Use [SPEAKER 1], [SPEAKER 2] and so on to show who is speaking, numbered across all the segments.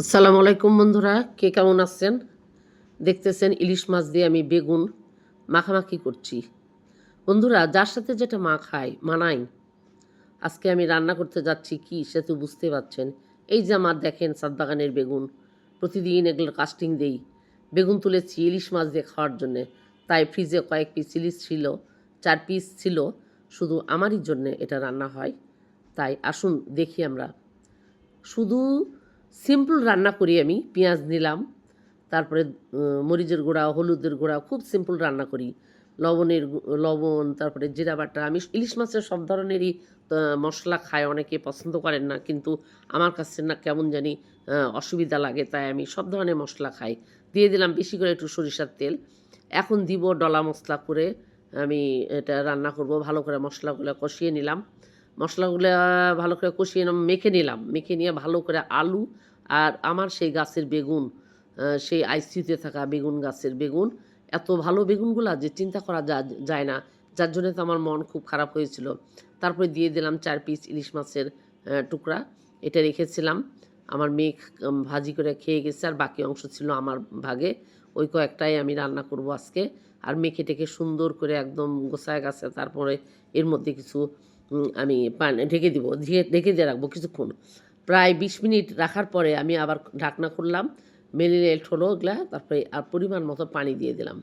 [SPEAKER 1] আসসালামু আলাইকুম বন্ধুরা, কে কেমন আছেন? দেখতেছেন ইলিশ মাছ দিয়ে আমি বেগুন মাখামাখি করছি। বন্ধুরা, যার সাথে যেটা মা খায় মানাই আজকে আমি রান্না করতে যাচ্ছি কি, সে তো বুঝতে পারছেন। এই যে আমার দেখেন সাদবাগানের বেগুন, প্রতিদিন এগুলোর কাস্টিং দেই। বেগুন তুলেছি ইলিশ মাছ দিয়ে খাওয়ার জন্যে। তাই ফ্রিজে কয়েক পিস ইলিশ ছিল, চার পিস ছিল, শুধু আমারই জন্যে এটা রান্না হয়। তাই আসুন দেখি আমরা। শুধু সিম্পল রান্না করি আমি, পেঁয়াজ নিলাম, তারপরে মরিচের গুঁড়া, হলুদের গুঁড়া, খুব সিম্পল রান্না করি। লবণের লবণ, তারপরে জিরা বাটা, আমি ইলিশ মাছের সব ধরনেরই মশলা খায়, অনেকে পছন্দ করেন না, কিন্তু আমার কাছে না কেমন জানি অসুবিধা লাগে, তাই আমি সব ধরনের মশলা খাই। দিয়ে দিলাম বেশি করে একটু সরিষার তেল। এখন দিব ডলা মশলা করে, আমি এটা রান্না করব, ভালো করে মশলাগুলো কষিয়ে নিলাম। মশলাগুলো ভালো করে কষিয়ে মেখে নিলাম, মেখে নিয়ে ভালো করে আলু আর আমার সেই গাছের বেগুন সেই আইসিউতে থাকা বেগুন গাছের বেগুন এত ভালো বেগুনগুলা যে চিন্তা করা যায় না। যার জন্য তো আমার মন খুব খারাপ হয়েছিল। তারপরে দিয়ে দিলাম চার পিস ইলিশ মাছের টুকরা। এটা রেখেছিলাম। আমার উম, ভাজি করে খেয়ে গেছে আর বাকি অংশ ছিল আমার ভাগে। ওই কয়েকটাই আমি রান্না করব আজকে। আর মেখে টেকে সুন্দর করে একদম গোছায় গেছে। তারপরে এর মধ্যে কিছু আমি পানি ঢেকে দিব। ঢেকে দিয়ে রাখব কিছুক্ষণ। প্রায় বিশ মিনিট রাখার পরে আমি আবার ঢাকনা খুললাম মেরিনেট হলো ওগুলা, তারপরে আর পরিমাণ মতো পানি দিয়ে দিলাম।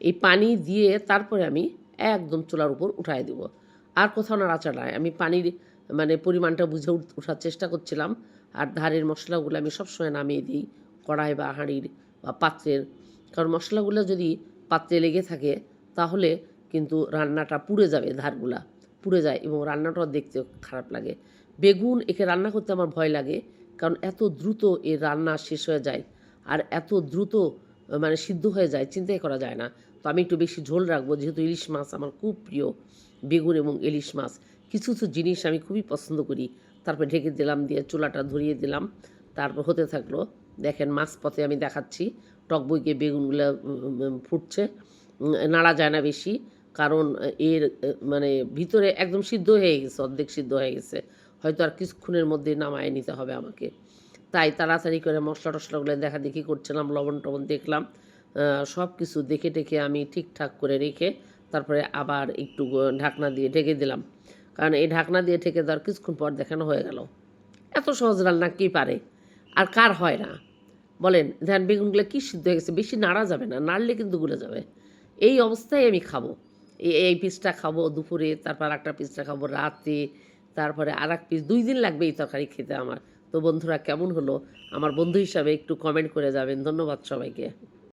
[SPEAKER 1] এই পানি দিয়ে তারপরে আমি একদম চুলার উপর উঠাই দেব। আর কোথাও না নাড়াচাড়া নাই। আমি পানির মানে পরিমাণটা বুঝে উঠ- ওঠার চেষ্টা করছিলাম। আর ধারের মশলাগুলো আমি সবসময় নামিয়ে দিই, কড়াই বা হাঁড়ির বা পাত্রের। কারণ মশলাগুলো যদি পাত্রে লেগে থাকে, তাহলে কিন্তু রান্নাটা পুড়ে যাবে ধারগুলা। পুড়ে যায় এবং রান্নাটাও দেখতে খারাপ লাগে। বেগুন একে রান্না করতে আমার ভয় লাগে, কারণ এত দ্রুত এর রান্না শেষ হয়ে যায় আর এত দ্রুত মানে সিদ্ধ হয়ে যায়, চিন্তাই করা যায় না। তো আমি একটু বেশি ঝোল রাখব, যেহেতু ইলিশ মাছ আমার খুব প্রিয়, বেগুন এবং ইলিশ মাছ। কিছু কিছু জিনিস আমি খুবই পছন্দ করি। তারপর ঢেকে দিলাম, দিয়ে চুলাটা ধরিয়ে দিলাম। তারপর হতে থাকল, দেখেন মাছ পথে আমি দেখাচ্ছি, টক বইকে বেগুনগুলো ফুটছে নাড়া যায় না বেশি। কারণ এর মানে ভিতরে একদম সিদ্ধ হয়ে গেছে, অর্ধেক সিদ্ধ হয়ে গেছে। হয়তো আর কিছুক্ষণের মধ্যে নামায় নিতে হবে আমাকে। তাই তাড়াতাড়ি করে মশলা টশলাগুলো দেখা দেখি করছিলাম, লবণ টবণ দেখলাম। সব কিছু দেখে টেখে আমি ঠিকঠাক করে রেখে তারপরে আবার একটু ঢাকনা দিয়ে ঢেকে দিলাম। কারণ এই ঢাকনা দিয়ে ঢেকে দেওয়ার কিছুক্ষণ পর দেখানো হয়ে গেল। এত সহজ রান্না কি পারে? আর কার হয় না? বলেন, ধ্যান, বেগুনগুলো কি সিদ্ধ হয়ে গেছে? বেশি নাড়া যাবে না, নাড়লে কিন্তু গুলে যাবে। এই অবস্থায় আমি খাব। এই পিসটা খাব দুপুরে, তারপর একটা পিসটা খাব রাতে, তারপরে আর এক পিস দুই দিন লাগবে এই তরকারি খেতে আমার। তো বন্ধুরা কেমন হলো? আমার বন্ধু হিসাবে একটু কমেন্ট করে যাবেন। ধন্যবাদ সবাইকে।